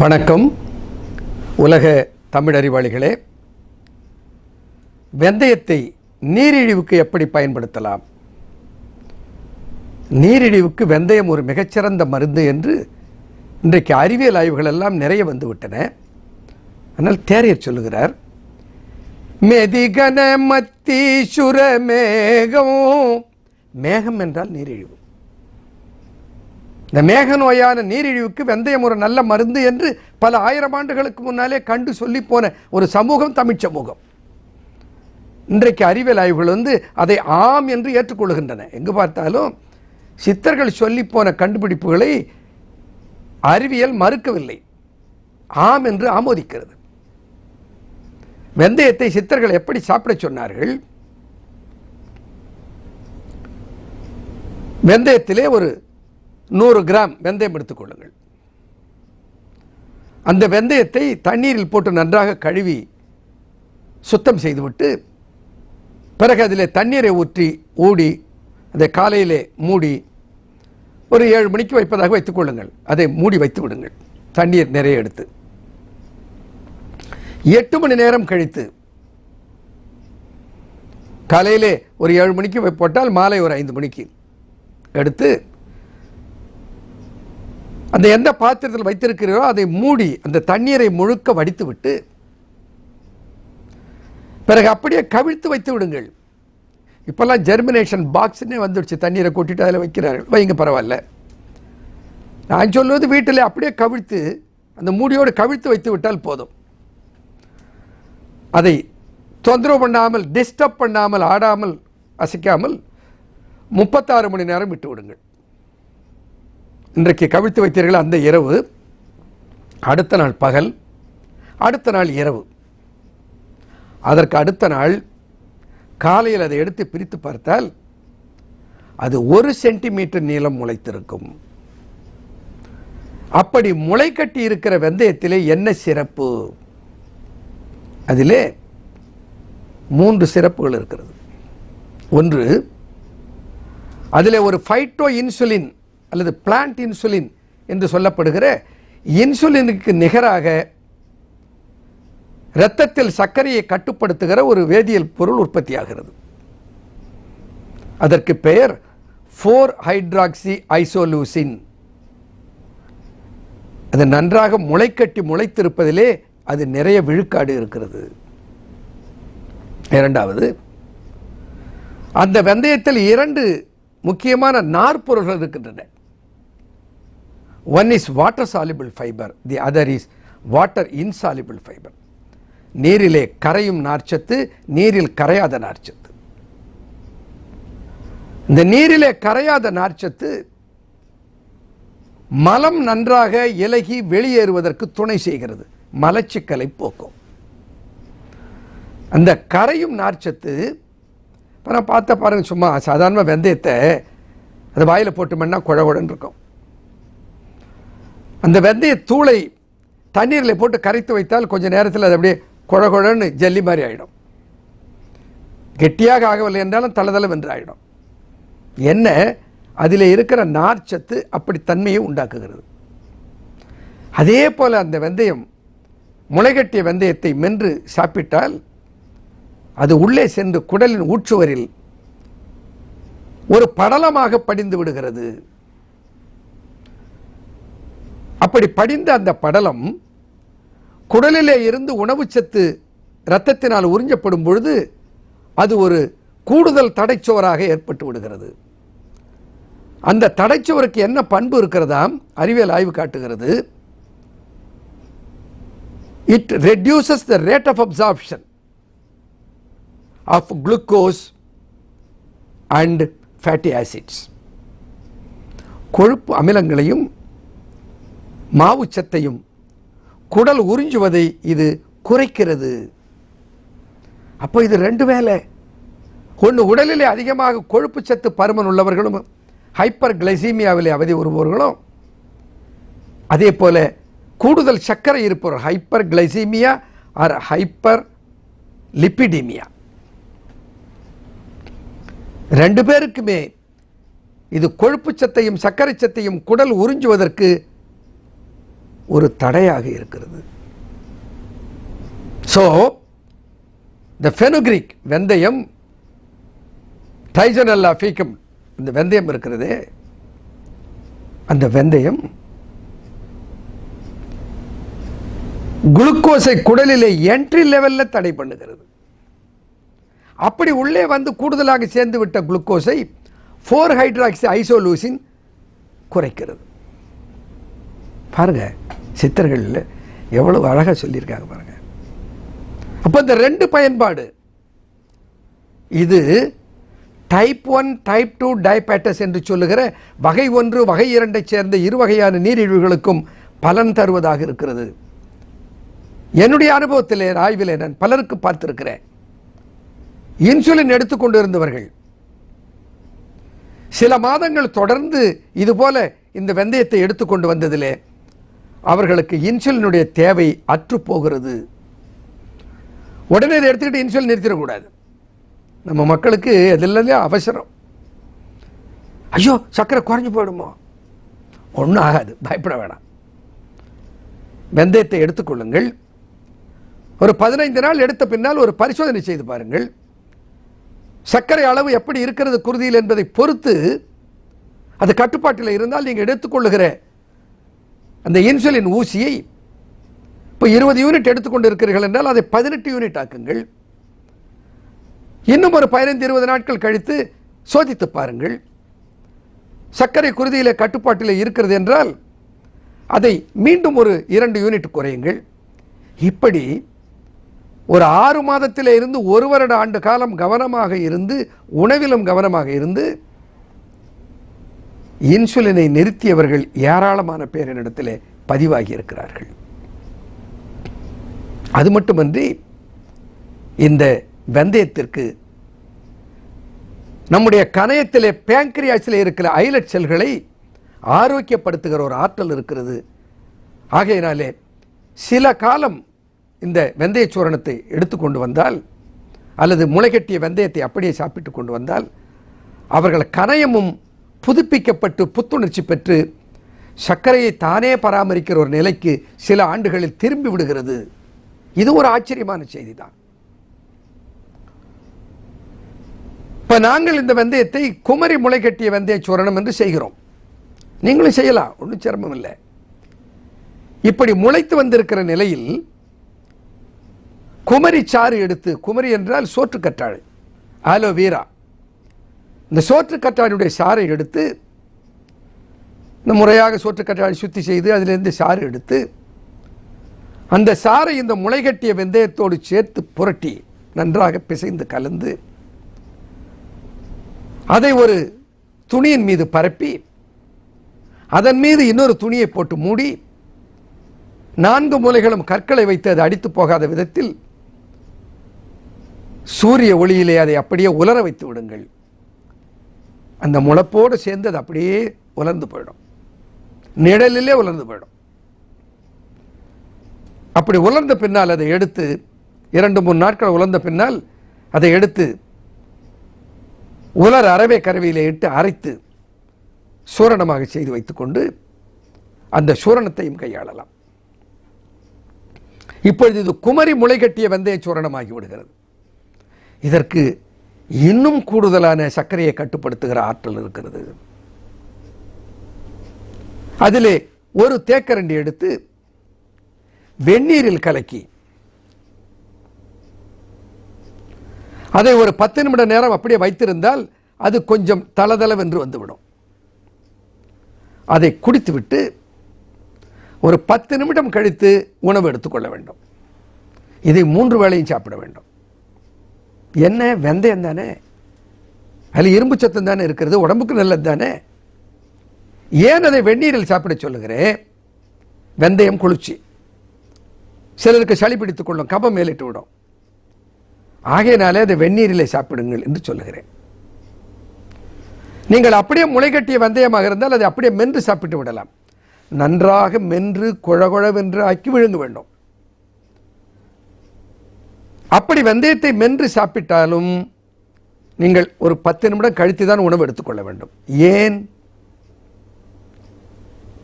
வணக்கம். உலக தமிழ் அறிவாளிகளே வெந்தயத்தை நீரிழிவுக்கு எப்படி பயன்படுத்தலாம்? நீரிழிவுக்கு வெந்தயம் ஒரு மிகச்சிறந்த மருந்து என்று இன்றைக்கு அறிவியல் ஆய்வுகள் எல்லாம் நிறைய வந்துவிட்டன. ஆனால் தேரைய சொல்லுகிறார் மெதிகன மத்தீசுர மேகம் மேகம் என்றால் நீரிழிவு. இந்த மேக நோயான நீரிழிவுக்கு வெந்தயம் ஒரு நல்ல மருந்து என்று பல ஆயிரம் ஆண்டுகளுக்கு முன்னாலே கண்டு சொல்லி போன ஒரு சமூகம் தமிழ் சமூகம். இன்றைக்கு அறிவியல் ஆய்வுகள் வந்து அதை ஆம் என்று ஏற்றுக்கொள்கின்றன. எங்கு பார்த்தாலும் சித்தர்கள் சொல்லி போன கண்டுபிடிப்புகளை அறிவியல் மறுக்கவில்லை. ஆம் என்று ஆமோதிக்கிறது. வெந்தயத்தை சித்தர்கள் எப்படி சாப்பிட சொன்னார்கள்? வெந்தயத்திலே ஒரு நூறு கிராம் வெந்தயம் எடுத்துக்கொள்ளுங்கள். அந்த வெந்தயத்தை தண்ணீரில் போட்டு நன்றாக கழுவி சுத்தம் செய்துவிட்டு பிறகு அதில் தண்ணீரை ஊற்றி ஊடி அதை காலையிலே மூடி ஒரு ஏழு மணிக்கு வைப்பதாக வைத்துக்கொள்ளுங்கள் அதை மூடி வைத்து விடுங்கள். தண்ணீர் நிறைய எடுத்து. எட்டு மணி நேரம் கழித்து காலையிலே ஒரு ஏழு மணிக்கு போட்டால் மாலை ஒரு ஐந்து மணிக்கு எடுத்து அந்த எந்த பாத்திரத்தில் வைத்திருக்கிறீரோ அதை மூடி அந்த தண்ணீரை முழுக்க வடித்து விட்டு பிறகு அப்படியே கவிழ்த்து வைத்து விடுங்கள். இப்போல்லாம் ஜெர்மினேஷன் பாக்ஸ்னே வந்துடுச்சு. தண்ணீரை கொட்டிட்டு அதில் வைக்கிறார்கள். வைங்க பரவாயில்ல. நான் சொல்வது வீட்டில் அப்படியே கவிழ்த்து அந்த மூடியோடு கவிழ்த்து வைத்து விட்டால் போதும். அதை தொந்தரவு பண்ணாமல் டிஸ்டர்ப் பண்ணாமல் ஆடாமல் அசைக்காமல் முப்பத்தாறு மணி நேரம் விட்டு விடுங்கள். இன்றைக்கு கவிழ்த்து வைத்தீர்கள் அந்த இரவு. அடுத்த நாள் பகல் அடுத்த நாள் இரவு. அதற்கு அடுத்த நாள் காலையில் அதை எடுத்து பிரித்து பார்த்தால் அது ஒரு சென்டிமீட்டர் நீளம் முளைத்திருக்கும். அப்படி முளை கட்டி இருக்கிற வெந்தயத்திலே என்ன சிறப்பு? அதிலே மூன்று சிறப்புகள் இருக்கிறது. ஒன்று அதில் ஒரு ஃபைட்டோ இன்சுலின் அல்லது பிளான்ட் இன்சுலின் என்று சொல்லப்படுகிற இன்சுலினுக்கு நிகராக இரத்தத்தில் சர்க்கரையை கட்டுப்படுத்துகிற ஒரு வேதியியல் பொருள் உற்பத்தியாகிறது. அதற்கு பெயர் ஃபோர் ஹைட்ராக்சி ஐசோலூசின் அது நன்றாக முளைக்கட்டி முளைத்திருப்பதிலே அது நிறைய விழுக்காடு இருக்கிறது. இரண்டாவது அந்த வெந்தயத்தில் இரண்டு முக்கியமான நார்ப்பொருள்கள் இருக்கின்றன. One is water soluble fibre the other is water insoluble fibre நீரிலே கரையும் நார்ச்சத்து நீரில் கரையாத நார்ச்சத்து. இந்த நீரிலே கரையாத நார்ச்சத்து மலம் நன்றாக இலகி வெளியேறுவதற்கு துணை செய்கிறது. மலச்சிக்கலை போக்கும். அந்த கரையும் நார்ச்சத்து இப்போ நான் பார்த்த பாருங்க சும்மா சாதாரண வெந்தயத்தை அது வாயில் போட்டு மண்ணா இருக்கும். அந்த வெந்தய தூளை தண்ணீரில் போட்டு கரைத்து வைத்தால் கொஞ்சம் நேரத்தில் அது அப்படியே குழகுழன்னு ஜல்லி மாதிரி ஆகிடும் கெட்டியாக ஆகவில்லை என்றாலும் தளதளம் என்று ஆகிடும் என்ன? அதில் இருக்கிற நார்ச்சத்து அப்படி தன்மையை உண்டாக்குகிறது. அதே போல் அந்த வெந்தயம் முளைகட்டிய வெந்தயத்தை மென்று சாப்பிட்டால் அது உள்ளே சென்று குடலின் ஊற்றுவரில் ஒரு படலமாக படிந்து விடுகிறது. அப்படி படிந்த அந்த படலம் குடலிலே இருந்து உணவுச்சத்து இரத்தத்தினால் உறிஞ்சப்படும் பொழுது அது ஒரு கூடுதல் தடைச்சுவராக ஏற்பட்டு விடுகிறது. அந்த தடைச்சுவருக்கு என்ன பண்பு இருக்கிறதாம்? அறிவியல் ஆய்வு காட்டுகிறது. It reduces the rate of absorption of glucose and fatty acids கொழுப்பு அமிலங்களையும் மாவுச்சத்தையும் குடல் உறிஞ்சுவதை இது குறைக்கிறது. அப்போ இது ரெண்டு வேலை. ஒன்று உடலிலே அதிகமாக கொழுப்பு சத்து பருமன் உள்ளவர்களும் ஹைப்பர் கிளைசீமியாவிலே அவதி வருபவர்களும் அதே போல கூடுதல் சர்க்கரை இருப்பவர் hyperglycaemia or hyperlipidaemia. ரெண்டு பேருக்குமே இது கொழுப்பு சத்தையும் சர்க்கரை சத்தையும் குடல் உறிஞ்சுவதற்கு ஒரு தடையாக இருக்கிறது. ஸோ த ஃபெனுக்ரிக் வெந்தயம் டைசனல்லா ஃபீக்கம் இந்த வெந்தயம் இருக்கிறது. அந்த வெந்தயம் குளுக்கோஸை குடலிலே என்ட்ரி லெவலில் தடை பண்ணுகிறது. அப்படி உள்ளே வந்து கூடுதலாக சேர்ந்து விட்ட குளுக்கோஸை ஃபோர் ஹைட்ராக்சி ஐசோலூசின் குறைக்கிறது. பாருங்கள் சித்தர்களில் எவ்வளவு அழகாக சொல்லியிருக்காங்க பாருங்க. அப்போ இந்த ரெண்டு பயன்பாடு. இது type one type two diabetes என்று சொல்லுகிற வகை ஒன்று வகை இரண்டைச் சேர்ந்த இரு வகையான நீரிழிவுகளுக்கும் பலன் தருவதாக இருக்கிறது. என்னுடைய அனுபவத்திலே ஆய்விலே நான் பலருக்கு பார்த்திருக்கிறேன். இன்சுலின் எடுத்துக்கொண்டு இருந்தவர்கள் சில மாதங்கள் தொடர்ந்து இதுபோல இந்த வெந்தயத்தை எடுத்துக்கொண்டு வந்ததிலே அவர்களுக்கு இன்சுலினுடைய தேவை அற்றுப்போகிறது. உடனே இதை எடுத்துக்கிட்டு இன்சுலின் நிறுத்திடக்கூடாது. நம்ம மக்களுக்கு எதிலே அவசரம். ஐயோ சர்க்கரை குறைஞ்சி போயிடுமோ? ஒன்றும் ஆகாது பயப்பட வேணாம். வெந்தயத்தை எடுத்துக்கொள்ளுங்கள் ஒரு பதினைந்து நாள் எடுத்த பின்னால் ஒரு பரிசோதனை செய்து பாருங்கள். சர்க்கரை அளவு எப்படி இருக்கிறது குருதியில் என்பதை பொறுத்து அது கட்டுப்பாட்டில் இருந்தால் நீங்கள் எடுத்துக்கொள்ளுகிற அந்த இன்சுலின் ஊசியை இப்போ இருபது யூனிட் எடுத்துக்கொண்டு இருக்கிறீர்கள் என்றால் அதை பதினெட்டு யூனிட் ஆக்குங்கள். இன்னும் ஒரு பதினைந்து இருபது நாட்கள் கழித்து சோதித்து பாருங்கள். சர்க்கரை குருதியில் கட்டுப்பாட்டில் இருக்கிறது என்றால் அதை மீண்டும் ஒரு இரண்டு யூனிட் குறையுங்கள். இப்படி ஒரு ஆறு மாதத்தில் இருந்து ஒரு வருட ஆண்டு காலம் கவனமாக இருந்து உணவிலும் கவனமாக இருந்து இன்சுலினை நிறுத்தியவர்கள் ஏராளமான பேர் பதிவாகி இருக்கிறார்கள் அது மட்டுமன்றி இந்த வெந்தயத்திற்கு நம்முடைய கணையத்திலே பேங்க்ரியாஸில் இருக்கிற ஐலட் செல்களை ஆரோக்கியப்படுத்துகிற ஒரு ஆற்றல் இருக்கிறது. ஆகையினாலே சில காலம் இந்த வெந்தய சூரணத்தை எடுத்துக்கொண்டு வந்தால் அல்லது முளைகட்டிய வெந்தயத்தை அப்படியே சாப்பிட்டு கொண்டு வந்தால் அவர்கள் கணையமும் புதுப்பிக்கப்பட்டு புத்துணர்ச்சி பெற்று சர்க்கரையை தானே பராமரிக்கிற ஒரு நிலைக்கு சில ஆண்டுகளில் திரும்பி விடுகிறது. இது ஒரு ஆச்சரியமான செய்தி தான் இப்போ நாங்கள் இந்த வெந்தயத்தை குமரி முளை கட்டிய வெந்தய சூரணம் என்று செய்கிறோம். நீங்களும் செய்யலாம் ஒன்றும் சிரமம் இல்லை. இப்படி முளைத்து வந்திருக்கிற நிலையில் குமரி சாறு எடுத்து குமரி என்றால் சோற்று கற்றாழை ஆலோவேரா இந்த சோற்று சாறை எடுத்து இந்த முறையாக சோற்று சுத்தி செய்து அதிலிருந்து சாறு எடுத்து அந்த சாறை இந்த முளைகட்டிய வெந்தயத்தோடு சேர்த்து புரட்டி நன்றாக பிசைந்து கலந்து அதை ஒரு துணியின் மீது பரப்பி அதன் மீது இன்னொரு துணியை போட்டு மூடி நான்கு மூலைகளும் கற்களை வைத்து அது அடித்து போகாத விதத்தில் சூரிய ஒளியிலே அதை அப்படியே உலர வைத்து விடுங்கள். அந்த முளைப்போடு சேர்ந்து அது அப்படியே உலர்ந்து போயிடும். நிழலிலே உலர்ந்து போயிடும். அப்படி உலர்ந்த பின்னால் அதை எடுத்து இரண்டு மூணு நாட்கள் உலர்ந்த பின்னால் அதை எடுத்து உலர் அரவே கருவியிலே இட்டு அரைத்து சூரணமாக செய்து வைத்துக்கொண்டு அந்த சூரணத்தையும் கையாளலாம். இப்பொழுது இது குமரி முளை கட்டிய வெந்தய சூரணமாகி விடுகிறது. இதற்கு இன்னும் கூடுதலான சர்க்கரையை கட்டுப்படுத்துகிற ஆற்றல் இருக்கிறது. அதிலே ஒரு தேக்கரண்டி எடுத்து வெந்நீரில் கலக்கி அதை ஒரு பத்து நிமிட நேரம் அப்படியே வைத்திருந்தால் அது கொஞ்சம் தளதளவென்று வந்துவிடும். அதை குடித்துவிட்டு ஒரு பத்து நிமிடம் கழித்து உணவு எடுத்துக்கொள்ள வேண்டும். இதை மூன்று வேளையும் சாப்பிட வேண்டும். என்ன வெந்தயம் தானே? அதில் இரும்பு சத்தம் தானே இருக்கிறது உடம்புக்கு நல்லது தானே? ஏன் அதை வெந்நீரில் சாப்பிட சொல்லுகிறேன்? வெந்தயம் குளிர்ச்சி. சிலருக்கு சளி பிடித்துக் கொள்ளும் கபம் மேலிட்டு விடும். ஆகையினாலே அதை வெந்நீரிலே சாப்பிடுங்கள் என்று சொல்லுகிறேன். நீங்கள் அப்படியே முளைகட்டிய வெந்தயமாக இருந்தால் அதை அப்படியே மென்று சாப்பிட்டு விடலாம். நன்றாக மென்று குழகுழவென்று ஆக்கி விழுங்க வேண்டும் அப்படி வெந்தயத்தை மென்று சாப்பிட்டாலும் நீங்கள் ஒரு பத்து நிமிடம் கழித்து தான் உணவு எடுத்துக்கொள்ள வேண்டும். ஏன்?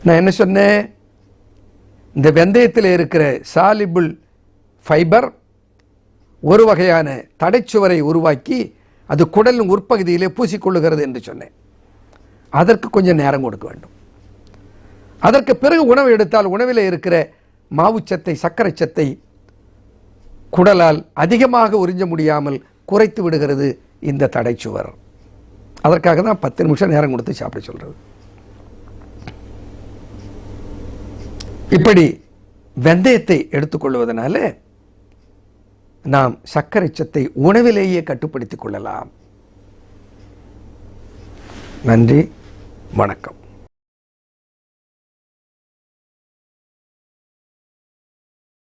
நான் என்ன சொன்னேன்? இந்த வெந்தயத்தில் இருக்கிற சாலிபிள் ஃபைபர் ஒரு வகையான தடைச்சுவரை உருவாக்கி அது குடலின் உட்பகுதியிலே பூசிக்கொள்ளுகிறது என்று சொன்னேன். அதற்கு கொஞ்சம் நேரம் கொடுக்க வேண்டும். அதற்கு பிறகு உணவு எடுத்தால் உணவில் இருக்கிற மாவுச்சத்தை சர்க்கரைச்சத்தை குடலால் அதிகமாக உறிஞ்ச முடியாமல் குறைத்து விடுகிறது இந்த தடைச்சுவர் அதற்காக தான் பத்து நிமிஷம் நேரம் கொடுத்து சாப்பிட சொல்கிறது இப்படி வெந்தயத்தை எடுத்துக்கொள்வதனால நாம் சர்க்கரைச்சத்தை உணவிலேயே கட்டுப்படுத்திக் கொள்ளலாம். நன்றி வணக்கம்.